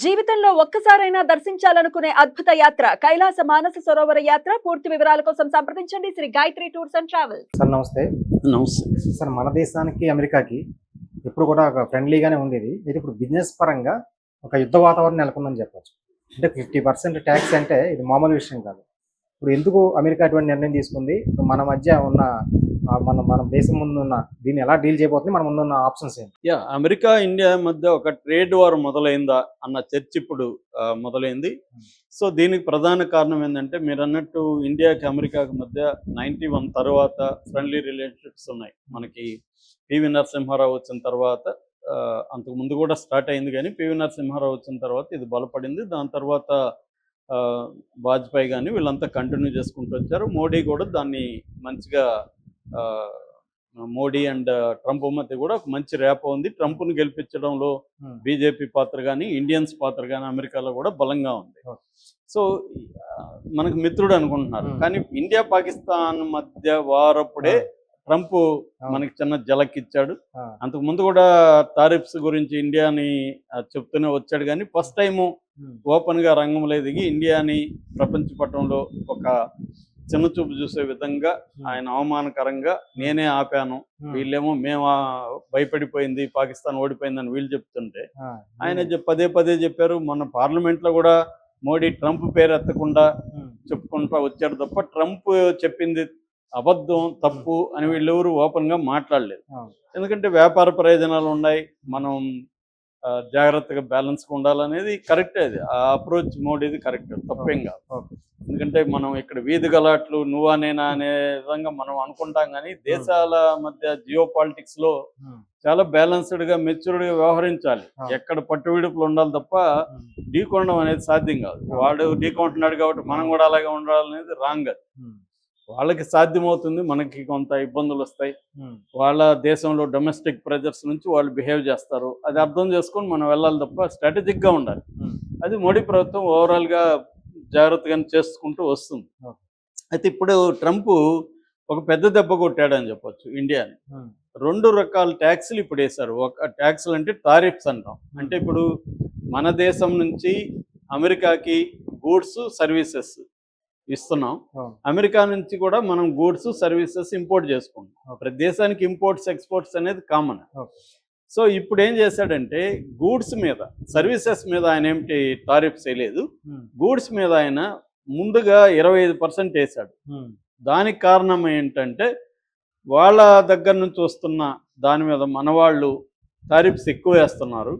జీవితంలో ఒక్కసారైనా దర్శించాలనుకునే అద్భుత యాత్ర కైలాస మానస సరోవర యాత్ర. పూర్తి వివరాల కోసం సంప్రదించండి. Shri Gayatri tours and travels. Sir నమస్తే. నమస్తే. సార్ మన దేశానికి అమెరికాకి ఎప్పుడు కూడా ఒక ఫ్రెండ్లీగానే ఉండేది. ఇది ఇప్పుడు బిజినెస్ పరంగా ఒక యుద్ధ వాతావరణం నెలకొందని చెప్పొచ్చు. అంటే ఫిఫ్టీ పర్సెంట్ ట్యాక్స్ అంటే ఇది మామూలు విషయం కాదు. ఇప్పుడు ఎందుకు అమెరికా అటువంటి నిర్ణయం తీసుకుంది? ఇప్పుడు మన మధ్య ఉన్న మన మన దేశం ముందు ఉన్న దీన్ని ఎలా డీల్ చేయబోతుంది మన ముందున్న ఆప్షన్స్ ఏంటి? యా అమెరికా ఇండియా మధ్య ఒక ట్రేడ్ వార్ మొదలైందా అన్న చర్చ ఇప్పుడు మొదలైంది. సో దీనికి ప్రధాన కారణం ఏంటంటే మీరు అన్నట్టు ఇండియాకి అమెరికాకి మధ్య నైంటీ వన్ తర్వాత ఫ్రెండ్లీ రిలేషన్షిప్స్ ఉన్నాయి. మనకి పివి నరసింహారావు వచ్చిన తర్వాత అంతకు ముందు కూడా స్టార్ట్ అయింది కానీ పివి నరసింహారావు వచ్చిన తర్వాత ఇది బలపడింది. దాని తర్వాత ఆ, వాజ్పేయి కానీ వీళ్ళంతా కంటిన్యూ చేసుకుంటూ వచ్చారు. మోడీ కూడా దాన్ని మంచిగా మోడీ అండ్ ట్రంప్ మధ్య కూడా ఒక మంచి ర్యాప్ ఉంది. ట్రంప్ను గెలిపించడంలో బీజేపీ పాత్ర కానీ ఇండియన్స్ పాత్ర కానీ అమెరికాలో కూడా బలంగా ఉంది. Okay. సో మనకు మిత్రుడు అనుకుంటున్నారు. Hmm. కానీ ఇండియా పాకిస్తాన్ మధ్య వారప్పుడే ట్రంప్ మనకి చిన్న జలక్ ఇచ్చాడు. అంతకు ముందు కూడా టారిఫ్స్ గురించి ఇండియాని చెప్తూనే వచ్చాడు కానీ ఫస్ట్ టైము ఉమ్, ఓపెన్గా రంగంలో దిగి ఇండియాని ప్రపంచ పటంలో ఒక చిన్న చూపు చూసే విధంగా ఆయన అవమానకరంగా నేనే ఆపాను. వీళ్ళేమో మేము భయపడిపోయింది పాకిస్తాన్ ఓడిపోయిందని వీళ్ళు చెప్తుంటే ఆయన పదే పదే చెప్పారు. మొన్న పార్లమెంట్లో కూడా మోడీ ట్రంప్ పేరు ఎత్తకుండా చెప్పుకుంటా వచ్చాడు తప్ప ట్రంప్ చెప్పింది అబద్ధం తప్పు అని వీళ్ళెవరు ఓపెన్గా మాట్లాడలేదు ఎందుకంటే వ్యాపార ప్రయోజనాలు ఉన్నాయి మనం జాగ్రత్తగా బ్యాలెన్స్ ఉండాలనేది కరెక్టే అది. ఆ అప్రోచ్ మోడీది కరెక్ట్ తప్పేం కాదు. ఎందుకంటే మనం ఇక్కడ వీధి గలాట్లు నువ్వా నేనా అనే విధంగా మనం అనుకుంటాం కానీ దేశాల మధ్య జియో పాలిటిక్స్లో చాలా బ్యాలెన్స్డ్గా మెచ్యూర్డ్గా వ్యవహరించాలి. ఎక్కడ పట్టు విడుపులు ఉండాలి తప్ప ఢీకొనడం అనేది సాధ్యం కాదు. వాడు ఢీకొంటున్నాడు కాబట్టి మనం కూడా అలాగే ఉండాలనేది రాంగ్ ఉమ్, వాళ్ళకి సాధ్యమవుతుంది మనకి కొంత ఇబ్బందులు వస్తాయి. వాళ్ళ దేశంలో డొమెస్టిక్ ప్రెజర్స్ నుంచి వాళ్ళు బిహేవ్ చేస్తారు. అది అర్థం చేసుకొని మనం వెళ్ళాలి తప్ప స్ట్రాటజిక్గా ఉండాలి అది మోడీ ప్రభుత్వం ఓవరాల్గా జాగ్రత్తగా చేసుకుంటూ వస్తుంది. అయితే ఇప్పుడు ట్రంప్ ఒక పెద్ద దెబ్బ కొట్టాడని చెప్పొచ్చు ఇండియాని. రెండు రకాల ట్యాక్స్లు ఇప్పుడు వేశారు. ఒక ట్యాక్స్లు అంటే టారిఫ్స్ అంటాం. అంటే ఇప్పుడు మన దేశం నుంచి అమెరికాకి గూడ్స్ సర్వీసెస్ ఇస్తున్నాం. అమెరికా నుంచి కూడా మనం గూడ్స్ సర్వీసెస్ ఇంపోర్ట్ చేసుకుంటాం. ప్రతి దేశానికి ఇంపోర్ట్స్ ఎక్స్పోర్ట్స్ అనేది కామన్. సో ఇప్పుడు ఏం చేశాడంటే గూడ్స్ మీద సర్వీసెస్ మీద ఆయన ఏమిటి టారిఫ్స్ వేయలేదు ఉమ్, గూడ్స్ మీద ఆయన ముందుగా ఇరవై ఐదు పర్సెంట్ వేశాడు. దానికి కారణం ఏంటంటే వాళ్ళ దగ్గర నుంచి వస్తున్న దాని మీద మన వాళ్ళు టారిఫ్స్ ఎక్కువ వేస్తున్నారు.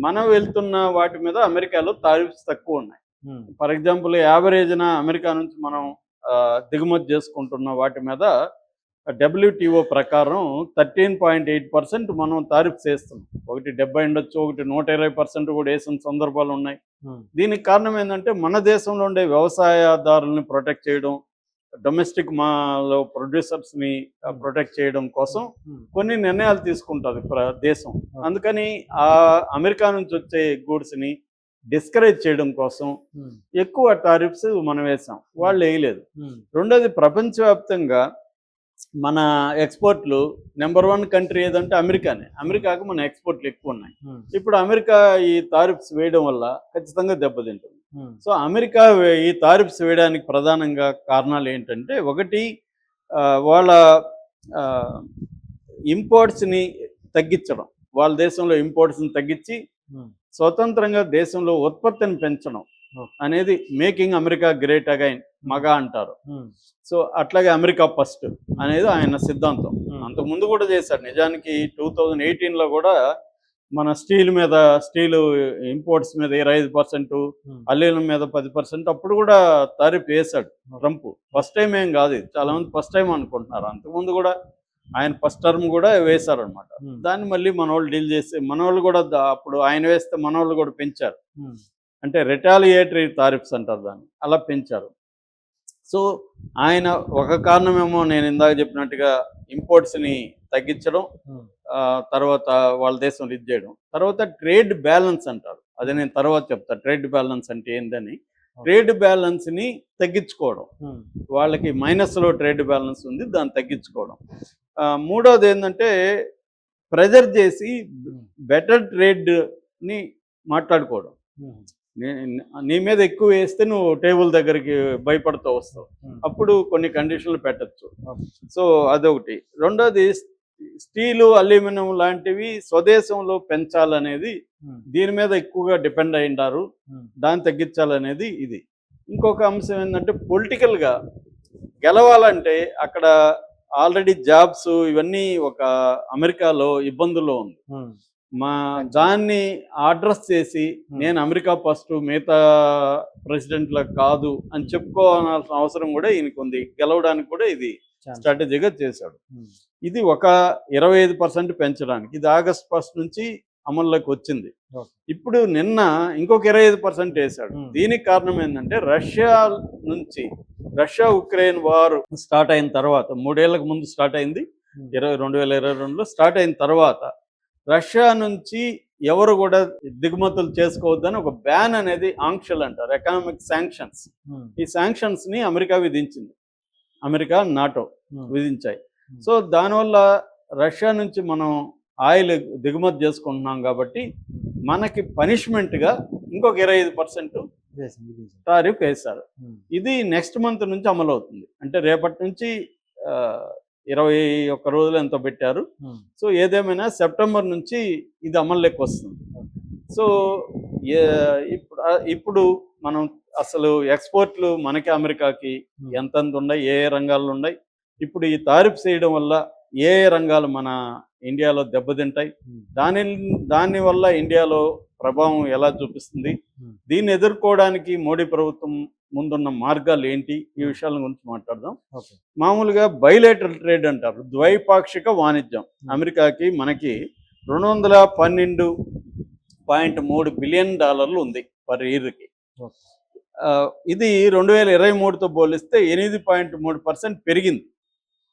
మనం వెళ్తున్న వాటి మీద అమెరికాలో టారిఫ్స్ తక్కువ ఉన్నాయి. ఫర్ ఎగ్జాంపుల్ యావరేజ్న అమెరికా నుంచి మనం దిగుమతి చేసుకుంటున్న వాటి మీద డబ్ల్యూటీఓ ప్రకారం థర్టీన్ పాయింట్ ఎయిట్ పర్సెంట్ మనం టారిఫ్స్ వేస్తున్నాం ఒకటి డెబ్బై ఉండొచ్చు ఒకటి నూట ఇరవై పర్సెంట్ కూడా వేసిన సందర్భాలు ఉన్నాయి. దీనికి కారణం ఏంటంటే మన దేశంలో ఉండే వ్యవసాయదారుల్ని ప్రొటెక్ట్ చేయడం డొమెస్టిక్ మాలో ప్రొడ్యూసర్స్ని ప్రొటెక్ట్ చేయడం కోసం కొన్ని నిర్ణయాలు తీసుకుంటుంది ప్ర- దేశం. అందుకని ఆ అమెరికా నుంచి వచ్చే గూడ్స్ని డిస్కరేజ్ చేయడం కోసం ఉమ్, ఎక్కువ టారిఫ్స్ మనం వేసాం. వాళ్ళు వేయలేదు. ఉమ్, రెండోది ప్రపంచవ్యాప్తంగా మన ఎక్స్పోర్ట్లు నెంబర్ వన్ కంట్రీ ఏదంటే అమెరికానే. అమెరికాకు మన ఎక్స్పోర్ట్లు ఎక్కువ ఉన్నాయి. ఇప్పుడు అమెరికా ఈ టారిఫ్స్ వేయడం వల్ల ఖచ్చితంగా దెబ్బతింటుంది. సో అమెరికా ఈ టారిఫ్స్ వేయడానికి ప్రధానంగా కారణాలు ఏంటంటే ఒకటి వాళ్ళ ఇంపోర్ట్స్ని తగ్గించడం. వాళ్ళ దేశంలో ఇంపోర్ట్స్ని తగ్గించి స్వతంత్రంగా దేశంలో ఉత్పత్తిని పెంచడం. అనేది మేకింగ్ అమెరికా గ్రేట్ అగైన్ మగ అంటారు. సో అట్లాగే అమెరికా ఫస్ట్ అనేది ఆయన సిద్ధాంతం. అంతకు ముందు కూడా చేశాడు నిజానికి టూ థౌజండ్ ఎయిటీన్లో కూడా మన స్టీల్ మీద స్టీల్ ఇంపోర్ట్స్ మీద ఇరవై ఐదు పర్సెంట్ అల్లీల మీద పది పర్సెంట్ అప్పుడు కూడా తారీఫ్ వేశాడు ట్రంప్. ఫస్ట్ టైం ఏం కాదు చాలా మంది ఫస్ట్ టైం అనుకుంటున్నారు. అంతకుముందు కూడా ఆయన ఫస్ట్ టర్మ్ కూడా వేశారనమాట ఉమ్, దాన్ని మళ్ళీ మన వాళ్ళు డీల్ చేసి మన వాళ్ళు కూడా అప్పుడు ఆయన వేస్తే మన వాళ్ళు కూడా పెంచారు. ఉమ్, అంటే రిటాలియేటరీ టారిఫ్స్ అంటారు దాన్ని. అలా పెంచారు. సో ఆయన ఒక కారణమేమో నేను ఇందాక చెప్పినట్టుగా ఇంపోర్ట్స్ని తగ్గించడం ఆ, తర్వాత వాళ్ళ దేశంలో ఇది చేయడం. తర్వాత ట్రేడ్ బ్యాలెన్స్ అంటారు. అది నేను తర్వాత చెప్తా. ట్రేడ్ బ్యాలెన్స్ అంటే ఏందని. ట్రేడ్ బ్యాలెన్స్ని తగ్గించుకోవడం. ఉమ్, వాళ్ళకి మైనస్లో ట్రేడ్ బ్యాలెన్స్ ఉంది దాన్ని తగ్గించుకోవడం. మూడోది ఏంటంటే ప్రెజర్ చేసి బెటర్ ట్రేడ్ని మాట్లాడుకోవడం. నే- నీ మీద ఎక్కువ వేస్తే నువ్వు టేబుల్ దగ్గరికి భయపడుతూ వస్తావు. అప్పుడు కొన్ని కండిషన్లు పెట్టచ్చు. సో అదొకటి. రెండోది స్టీలు అల్యూమినియం లాంటివి స్వదేశంలో పెంచాలనేది దీని మీద ఎక్కువగా డిపెండ్ అయింటారు దాన్ని తగ్గించాలనేది ఇది. ఇంకొక అంశం ఏంటంటే పొలిటికల్గా గెలవాలంటే అక్కడ ఆల్రెడీ జాబ్స్ ఇవన్నీ ఒక అమెరికాలో ఇబ్బందుల్లో ఉంది. మా దాన్ని అడ్రస్ చేసి నేను అమెరికా ఫస్ట్ మిగతా ప్రెసిడెంట్లకు కాదు అని చెప్పుకోవాల్సిన అవసరం కూడా ఈయనకు ఉంది. గెలవడానికి కూడా ఇది స్ట్రాటజీగా చేశాడు. ఇది ఒక ఇరవై ఐదు పర్సెంట్ పెంచడానికి. ఇది ఆగస్ట్ ఫస్ట్ నుంచి అమల్లోకి వచ్చింది. ఇప్పుడు నిన్న ఇంకొక ఇరవై ఐదు పర్సెంట్ వేశాడు. దీనికి కారణం ఏంటంటే రష్యా నుంచి రష్యా ఉక్రెయిన్ వార్ స్టార్ట్ అయిన తర్వాత మూడేళ్ళకు ముందు స్టార్ట్ అయింది. ఇరవై రెండు వేల ఇరవై రెండులో స్టార్ట్ అయిన తర్వాత రష్యా నుంచి ఎవరు కూడా దిగుమతులు చేసుకోవద్దని ఒక బ్యాన్ అనేది ఆంక్షలు అంటారు. ఎకనామిక్ శాంక్షన్స్ ఈ శాంక్షన్స్ని అమెరికా విధించింది. అమెరికా నాటో విధించాయి. సో దానివల్ల రష్యా నుంచి మనం ఆయిల్ దిగుమతి చేసుకుంటున్నాం కాబట్టి మనకి పనిష్మెంట్గా ఇంకొక ఇరవై ఐదు పర్సెంట్ టారిఫ్ వేశారు. ఇది నెక్స్ట్ మంత్ నుంచి అమలు అవుతుంది. అంటే రేపటి నుంచి ఇరవై ఒక్క రోజులు ఎంతో పెట్టారు. సో ఏదేమైనా సెప్టెంబర్ నుంచి ఇది అమల్లోకి వస్తుంది. సో ఇప్పుడు ఇప్పుడు మనం అసలు ఎక్స్పోర్ట్లు మనకి అమెరికాకి ఎంతెంత ఉన్నాయి ఏ ఏ రంగాల్లో ఉన్నాయి. ఇప్పుడు ఈ తారీఫ్ చేయడం వల్ల ఏ ఏ రంగాలు మన ఇండియాలో దెబ్బతింటాయి. దాని దాని వల్ల ఇండియాలో ప్రభావం ఎలా చూపిస్తుంది. దీన్ని ఎదుర్కోవడానికి మోడీ ప్రభుత్వం ముందున్న మార్గాలు ఏంటి? ఈ విషయాల గురించి మాట్లాడదాం. మామూలుగా బయలేటరల్ ట్రేడ్ అంటారు. ద్వైపాక్షిక వాణిజ్యం. అమెరికాకి మనకి రెండు వందల పన్నెండు పాయింట్ మూడు బిలియన్ డాలర్లు ఉంది పర్ ఇయర్కి. ఇది రెండు వేల ఇరవై మూడుతో పోలిస్తే ఎనిమిది పాయింట్ మూడు పర్సెంట్ పెరిగింది.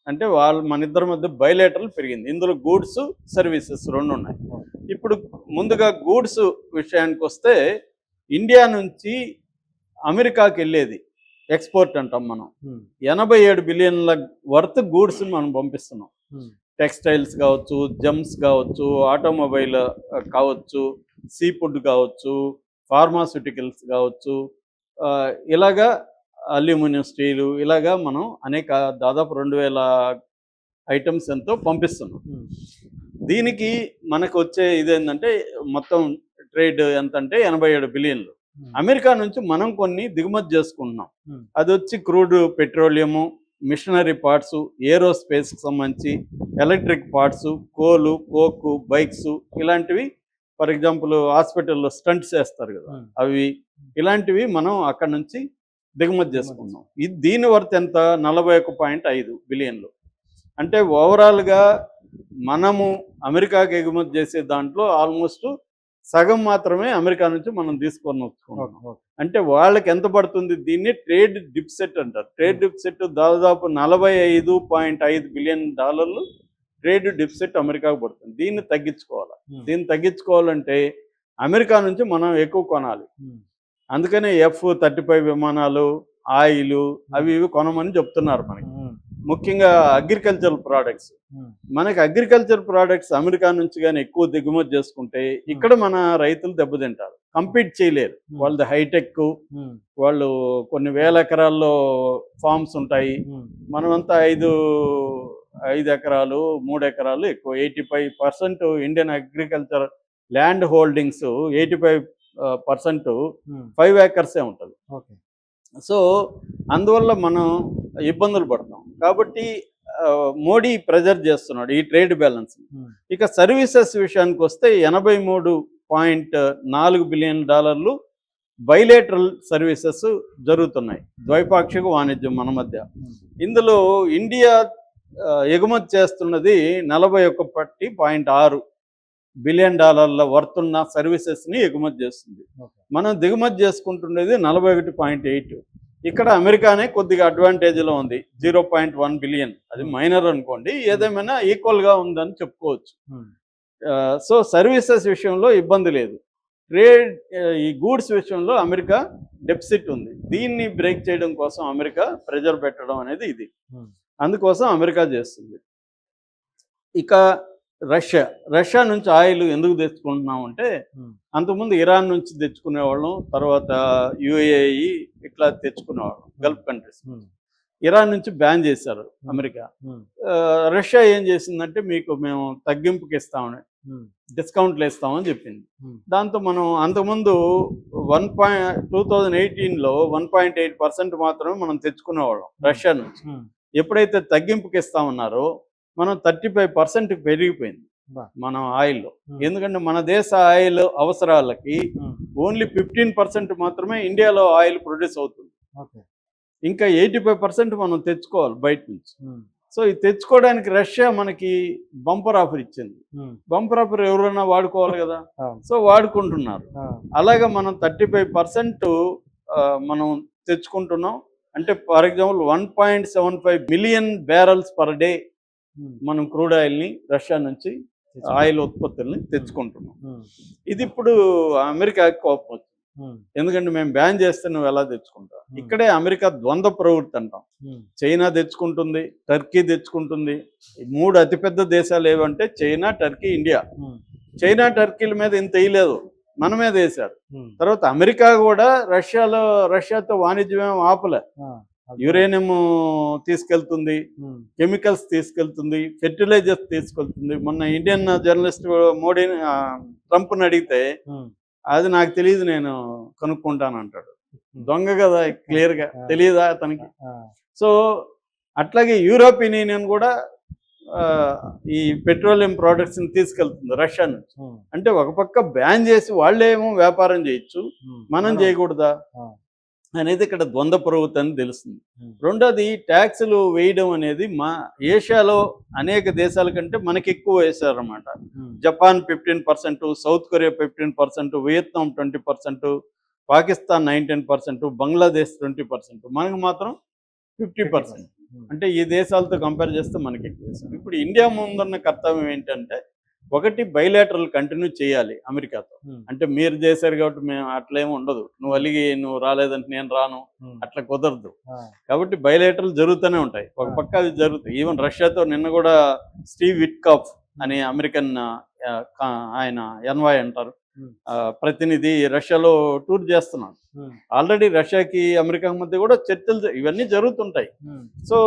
అంటే వాళ్ళు మన ఇద్దరి మధ్య బయలేటరల్ పెరిగింది. ఇందులో గూడ్స్ సర్వీసెస్ రెండు ఉన్నాయి. ఇప్పుడు ముందుగా గూడ్స్ విషయానికి వస్తే ఇండియా నుంచి అమెరికాకి వెళ్ళేది ఎక్స్పోర్ట్ అంటాం మనం. ఎనభై ఏడు బిలియన్ల వర్త్ గూడ్స్ మనం పంపిస్తున్నాం. టెక్స్టైల్స్ కావచ్చు జమ్స్ కావచ్చు ఆటోమొబైల్ కావచ్చు సీ ఫుడ్ కావచ్చు ఫార్మాస్యూటికల్స్ కావచ్చు ఇలాగా అల్యూమినియం స్టీలు ఇలాగా మనం అనేక దాదాపు రెండు వేల ఐటమ్స్ ఎంతో పంపిస్తున్నాం. దీనికి మనకు వచ్చే ఇదేంటంటే మొత్తం ట్రేడ్ ఎంత అంటే ఎనభై ఏడు బిలియన్లు. అమెరికా నుంచి మనం కొన్ని దిగుమతి చేసుకుంటున్నాం. అది వచ్చి క్రూడ్ పెట్రోలియము మిషనరీ పార్ట్స్ ఏరోస్పేస్కి సంబంధించి electric parts coal coke bikes ఇలాంటివి ఫర్ ఎగ్జాంపుల్ హాస్పిటల్లో స్టంట్స్ చేస్తారు కదా. అవి ఇలాంటివి మనం అక్కడ నుంచి దిగుమతి చేసుకున్నాం. ఇది దీని వర్త్ ఎంత? నలభై ఒక పాయింట్ ఐదు బిలియన్లు. అంటే ఓవరాల్గా మనము అమెరికాకి ఎగుమతి చేసే దాంట్లో ఆల్మోస్ట్ సగం మాత్రమే అమెరికా నుంచి మనం తీసుకొని వచ్చుకుంటాం అంటే వాళ్ళకి ఎంత పడుతుంది? దీన్ని ట్రేడ్ డిప్సెట్ అంటారు. ట్రేడ్ డిప్సెట్ దాదాపు నలభై ఐదు పాయింట్ ఐదు బిలియన్ డాలర్లు ట్రేడ్ డిప్సెట్ అమెరికాకు పడుతుంది. దీన్ని తగ్గించుకోవాలి? దీన్ని తగ్గించుకోవాలంటే అమెరికా నుంచి మనం ఎక్కువ కొనాలి. అందుకనే ఎఫ్ థర్టీ ఫైవ్ విమానాలు ఆయిల్ అవి ఇవి కొనమని చెప్తున్నారు మనకి. ముఖ్యంగా అగ్రికల్చర్ ప్రోడక్ట్స్ మనకి అగ్రికల్చర్ ప్రోడక్ట్స్ అమెరికా నుంచి కానీ ఎక్కువ దిగుమతి చేసుకుంటే ఇక్కడ మన రైతులు దెబ్బతింటారు. కంపీట్ చేయలేరు. వాళ్ళది హైటెక్ వాళ్ళు కొన్ని వేల ఎకరాల్లో ఫార్మ్స్ ఉంటాయి. మనమంతా ఐదు ఐదు ఎకరాలు మూడు ఎకరాలు ఎక్కువ. Eighty five percent Indian agriculture land holdings eighty five percent five ఏకర్సే ఉంటుంది. ఓకే. సో అందువల్ల మనం ఇబ్బందులు పడతాం. కాబట్టి మోడీ ప్రెజర్ చేస్తున్నాడు ఈ ట్రేడ్ బ్యాలెన్స్ ఇక సర్వీసెస్ విషయానికి వస్తే ఎనభై మూడు పాయింట్ నాలుగు బిలియన్ డాలర్లు బైలేటరల్ సర్వీసెస్ జరుగుతున్నాయి. ద్వైపాక్షిక వాణిజ్యం మన మధ్య. ఇందులో ఇండియా ఎగుమతి చేస్తున్నది నలభై ఒక్క పట్టి పాయింట్ ఆరు బిలియన్ డాలర్ల వర్త్ ఉన్న సర్వీసెస్ని ఎగుమతి చేస్తుంది. మనం దిగుమతి చేసుకుంటున్నది నలభై ఒకటి పాయింట్ ఎయిట్. ఇక్కడ అమెరికానే కొద్దిగా అడ్వాంటేజ్లో ఉంది. Zero point one billion. అది మైనర్ అనుకోండి. ఏదేమైనా ఈక్వల్గా ఉందని చెప్పుకోవచ్చు. సో సర్వీసెస్ విషయంలో ఇబ్బంది లేదు. ట్రేడ్ ఈ గూడ్స్ విషయంలో అమెరికా డెఫిసిట్ ఉంది. దీన్ని బ్రేక్ చేయడం కోసం అమెరికా ప్రెజర్ పెట్టడం అనేది ఇది. అందుకోసం అమెరికా చేస్తుంది. ఇక రష్యా. రష్యా నుంచి ఆయిల్ ఎందుకు తెచ్చుకుంటున్నాం అంటే అంతకుముందు ఇరాన్ నుంచి తెచ్చుకునేవాళ్ళం తర్వాత యుఏఈ ఇట్లా తెచ్చుకునేవాళ్ళం గల్ఫ్ కంట్రీస్. ఇరాన్ నుంచి బ్యాన్ చేశారు అమెరికా. రష్యా ఏం చేసిందంటే మీకు మేము తగ్గింపుకి ఇస్తామని డిస్కౌంట్లు ఇస్తామని చెప్పింది. దాంతో మనం అంతకుముందు వన్ పాయింట్ టూ థౌజండ్ ఎయిటీన్లో వన్ పాయింట్ ఎయిట్ పర్సెంట్ మాత్రమే మనం తెచ్చుకునేవాళ్ళం రష్యా నుంచి. ఎప్పుడైతే తగ్గింపుకి ఇస్తామన్నారో మనం థర్టీ ఫైవ్ పర్సెంట్ పెరిగిపోయింది. మనం ఆయిల్లో. ఎందుకంటే మన దేశ ఆయిల్ అవసరాలకి ఓన్లీ ఫిఫ్టీన్ పర్సెంట్ మాత్రమే ఇండియాలో ఆయిల్ ప్రొడ్యూస్ అవుతుంది. ఇంకా ఎయిటీ ఫైవ్ పర్సెంట్ మనం తెచ్చుకోవాలి బయట నుంచి. సో ఇది తెచ్చుకోవడానికి రష్యా మనకి బంపర్ ఆఫర్ ఇచ్చింది. బంపర్ ఆఫర్ ఎవరైనా వాడుకోవాలి కదా? సో వాడుకుంటున్నారు. అలాగే మనం థర్టీ ఫైవ్ పర్సెంట్ మనం తెచ్చుకుంటున్నాం. అంటే for example one point seven five million barrels per day మనం క్రూడ్ ఆయిల్ని రష్యా నుంచి ఆయిల్ ఉత్పత్తుల్ని తెచ్చుకుంటున్నాం. ఇది ఇప్పుడు అమెరికాకి కోపం వచ్చింది. ఎందుకంటే మేము బ్యాన్ చేస్తే నువ్వు ఎలా తెచ్చుకుంటావు? ఇక్కడే అమెరికా ద్వంద్వ ప్రవృత్తి అంటాం. చైనా తెచ్చుకుంటుంది టర్కీ తెచ్చుకుంటుంది. మూడు అతిపెద్ద దేశాలు ఏవంటే చైనా టర్కీ ఇండియా. చైనా టర్కీల మీద ఇంత వేయలేదు మన మీద వేశారు తర్వాత అమెరికా కూడా రష్యాలో రష్యాతో వాణిజ్యం ఆపలే. యురేనియం తీసుకెళ్తుంది కెమికల్స్ తీసుకెళ్తుంది ఫెర్టిలైజర్స్ తీసుకెళ్తుంది. మొన్న ఇండియన్ జర్నలిస్ట్ మోడీని ఆ, ట్రంప్ని అడిగితే అది నాకు తెలియదు నేను కనుక్కుంటాను అంటాడు. దొంగ కదా క్లియర్గా తెలియదా అతనికి? సో అట్లాగే యూరోపియన్ యూనియన్ కూడా ఈ పెట్రోలియం ప్రోడక్ట్స్ని తీసుకెళ్తుంది రష్యా నుంచి అంటే ఒక పక్క బ్యాన్ చేసి వాళ్ళేమో వ్యాపారం చేయొచ్చు మనం చేయకూడదా. అనేది ఇక్కడ ద్వంద్వ ప్రవృత్తి అని తెలుస్తుంది. ఉమ్, రెండోది ట్యాక్సులు వేయడం అనేది మా ఏషియాలో అనేక దేశాల కంటే మనకి ఎక్కువ వేశారన్నమాట. ఉమ్, Japan fifteen percent South Korea fifteen percent Vietnam twenty percent Pakistan nineteen percent Bangladesh twenty percent. మనకు మాత్రం ఫిఫ్టీ పర్సెంట్. ఉమ్, అంటే ఈ దేశాలతో కంపేర్ చేస్తే మనకి ఎక్కువ ఇప్పుడు ఇండియా ముందున్న కర్తవ్యం ఏంటంటే ఒకటి బయలాటరల్ కంటిన్యూ చేయాలి అమెరికాతో. ఉమ్, అంటే మీరు చేశారు కాబట్టి మేము అట్లేం ఉండదు. నువ్వు అలిగి నువ్వు రాలేదంటే నేను రాను. ఉమ్, అట్లా కుదరదు. కాబట్టి బయలేటర్లు జరుగుతూనే ఉంటాయి. ఒక పక్క అది జరుగుతాయి ఈవెన్ రష్యాతో నిన్న కూడా స్టీవ్ విట్కాఫ్ అనే అమెరికన్ ఆయన ఎన్వాయ్ అంటారు. Hmm. ప్రతినిధి రష్యాలో టూర్ చేస్తున్నాడు. ఆల్రెడీ రష్యాకి అమెరికా మధ్య కూడా చర్చలు ఇవన్నీ జరుగుతుంటాయి. సో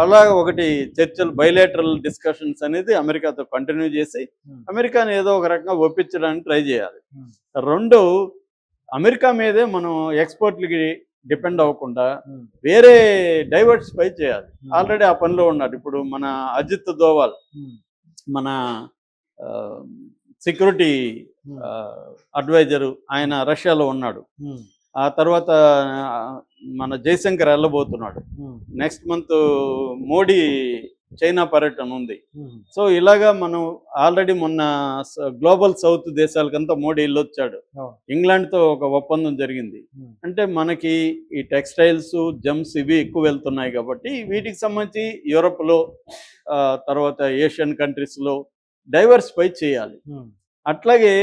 అలా ఒకటి చర్చలు బయలేటరల్ డిస్కషన్స్ అనేది అమెరికాతో కంటిన్యూ చేసి. అమెరికాని ఏదో ఒక రకంగా ఒప్పించడానికి ట్రై చేయాలి. రెండు అమెరికా మీదే మనం ఎక్స్పోర్ట్లకి డిపెండ్ అవ్వకుండా వేరే డైవర్సిఫై చేయాలి. ఆల్రెడీ ఆ పనిలో ఉన్నాడు. ఇప్పుడు మన అజిత్ దోవాల్ మన సెక్యూరిటీ ఉమ్, అడ్వైజరు ఆయన రష్యాలో ఉన్నాడు. ఉమ్, ఆ తర్వాత మన జయశంకర్ వెళ్ళబోతున్నాడు నెక్స్ట్ మంత్ మోడీ చైనా పర్యటన ఉంది. సో ఇలాగా మనం ఆల్రెడీ మొన్న గ్లోబల్ సౌత్ దేశాలకంతా మోడీ వెళ్ళొచ్చాడు అవును. ఇంగ్లాండ్తో ఒక ఒప్పందం జరిగింది. అంటే మనకి ఈ టెక్స్టైల్స్ జమ్స్ ఇవి ఎక్కువ వెళ్తున్నాయి కాబట్టి వీటికి సంబంధించి యూరప్లో తర్వాత ఏషియన్ కంట్రీస్లో డైవర్సిఫై చేయాలి. ఉమ్, అట్లాగే